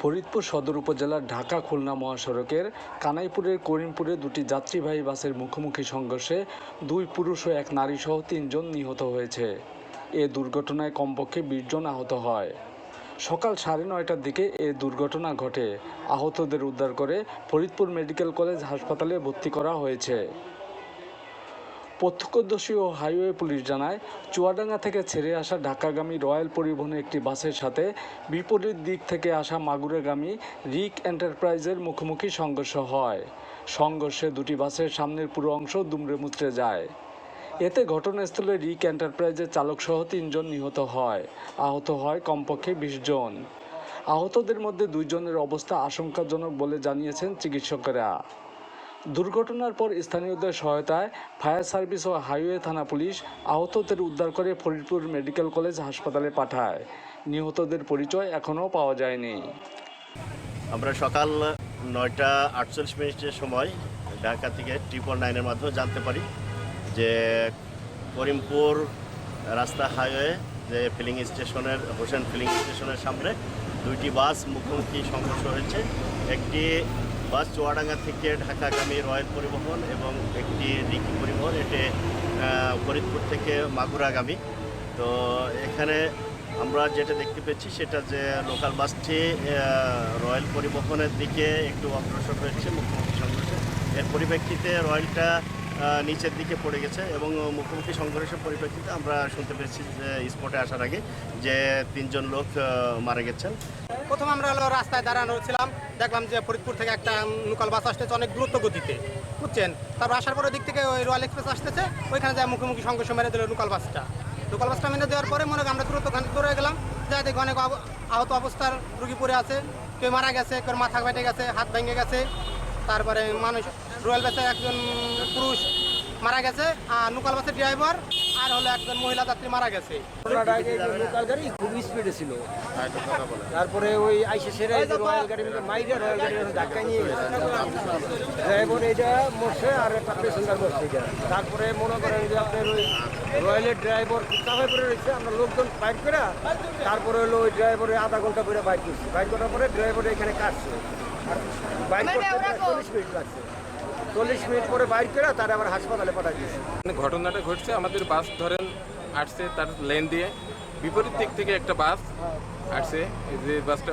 ফরিদপুর সদর উপজেলার ঢাকা খুলনা মহাসড়কের কানাইপুরের করিমপুরে দুটি যাত্রীবাহী বাসের মুখোমুখি সংঘর্ষে দুই পুরুষ ও এক নারীসহ তিনজন নিহত হয়েছে। এ দুর্ঘটনায় কমপক্ষে বিশ জন আহত হয়। সকাল সাড়ে নয়টার দিকে এ দুর্ঘটনা ঘটে। আহতদের উদ্ধার করে ফরিদপুর মেডিকেল কলেজ হাসপাতালে ভর্তি করা হয়েছে। প্রত্যক্ষদর্শী ও হাইওয়ে পুলিশ জানায়, চুয়াডাঙ্গা থেকে ছেড়ে আসা ঢাকাগামী রয়্যাল পরিবহনের একটি বাসের সাথে বিপরীত দিক থেকে আসা মাগুরেগামী রিক এন্টারপ্রাইজের মুখোমুখি সংঘর্ষ হয়। সংঘর্ষে দুটি বাসের সামনের পুরো অংশ দুমড়ে মুচড়ে যায়। এতে ঘটনাস্থলে রিক এন্টারপ্রাইজের চালকসহ তিনজন নিহত হয়। আহত হয় কমপক্ষে বিশ জন। আহতদের মধ্যে দুইজনের অবস্থা আশঙ্কাজনক বলে জানিয়েছেন চিকিৎসকেরা। দুর্ঘটনার পর স্থানীয়দের সহায়তায় ফায়ার সার্ভিস ও হাইওয়ে থানা পুলিশ আহতদের উদ্ধার করে ফরিদপুর মেডিকেল কলেজ হাসপাতালে পাঠায়। নিহতদের পরিচয় এখনও পাওয়া যায়নি। আমরা সকাল নয়টা আটচল্লিশ মিনিটের সময় ঢাকা থেকে ট্রিপল নাইনের মাধ্যমে জানতে পারি যে করিমপুর রাস্তা হাইওয়ে যে ফিলিং স্টেশনের, হোসেন ফিলিং স্টেশনের সামনে দুইটি বাস মুখোমুখি সংঘর্ষ হয়েছে। একটি বাস চুয়াডাঙ্গা থেকে ঢাকাগামী রয়্যাল পরিবহন এবং একটি রিকি পরিবহন, এটি ফরিদপুর থেকে মাগুরাগামী। তো এখানে আমরা যেটা দেখতে পেয়েছি সেটা যে লোকাল বাসটি রয়্যাল পরিবহনের দিকে একটু অগ্রসর হয়েছে, মুখ্যমন্ত্রী সংঘর্ষে এর পরিপ্রেক্ষিতে রয়্যালটা নিচের দিকে পড়ে গেছে এবং মুখোমুখি সংঘর্ষের পরিপ্রেক্ষিতে আমরা শুনতে পেরেছি যে স্পটে আসার আগে যে তিনজন লোক মারা গেছেন। প্রথম আমরা হলো রাস্তায় দাঁড়ানো ছিলাম, দেখলাম যে ফরিদপুর থেকে একটা লোকাল বাস আসতেছে অনেক দ্রুত গতিতে, বুঝছেন? তারপর আসার পরে দিক থেকে ওই রয়্যাল এক্সপ্রেস আসতেছে, ওইখানে যায় মুখোমুখি সংঘর্ষ মেরে দিল লোকাল বাসটা। লোকাল বাসটা মেরে দেওয়ার পরে মনে আমরা দ্রুত ওখানে দৌড়ে গেলাম, যাই দেখি অনেক আহত অবস্থার রুগী পড়ে আছে, কেউ মারা গেছে, কেউ মাথা ফেটে গেছে, হাত ভেঙে গেছে তারপরে মানুষ রয়্যাল বাসে একজন পুরুষ মারা গেছে আর নুকাল বাসের ড্রাইভার আর হলো একজন মহিলা যাত্রী মারা গেছে। লোকাল গাড়ি, খুব স্পিডে ছিল। তারপরে ওই আইসে রয়্যাল গাড়ি মাইরে রয়্যাল গাড়ি ধাক্কা নিয়ে ড্রাইভার এটা মরছে আর একটা প্যাসেঞ্জার মরছে তারপরে মনে করেন যে আপনার ওই রয়্যালের ড্রাইভার চাপে পড়ে রয়েছে, আমরা লোকজন বাইক করে তারপরে হলো ওই ড্রাইভারে আধা ঘণ্টা করে বাইক করছি। বাইক করার পরে ড্রাইভার এখানে কাটছে। বাইক করতে চল্লিশ মিনিট লাগছে। চল্লিশ মিনিট পরে বাইর করে তারা আবার হাসপাতালে পাঠা দিয়েছে। ঘটনাটা ঘটছে, আমাদের বাস ধরেন আসছে তার লেন দিয়ে। বিপরীত দিক থেকে একটা বাস আসছে যে বাসটা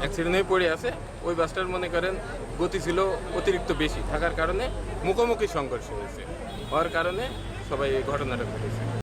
অ্যাক্সিডেন্ট হয়ে পড়ে আছে, ওই বাসটার মনে করেন গতি ছিল অতিরিক্ত বেশি, থাকার কারণে মুখোমুখি সংঘর্ষ হয়েছে। হওয়ার কারণে সবাই এই ঘটনাটা ঘটেছে।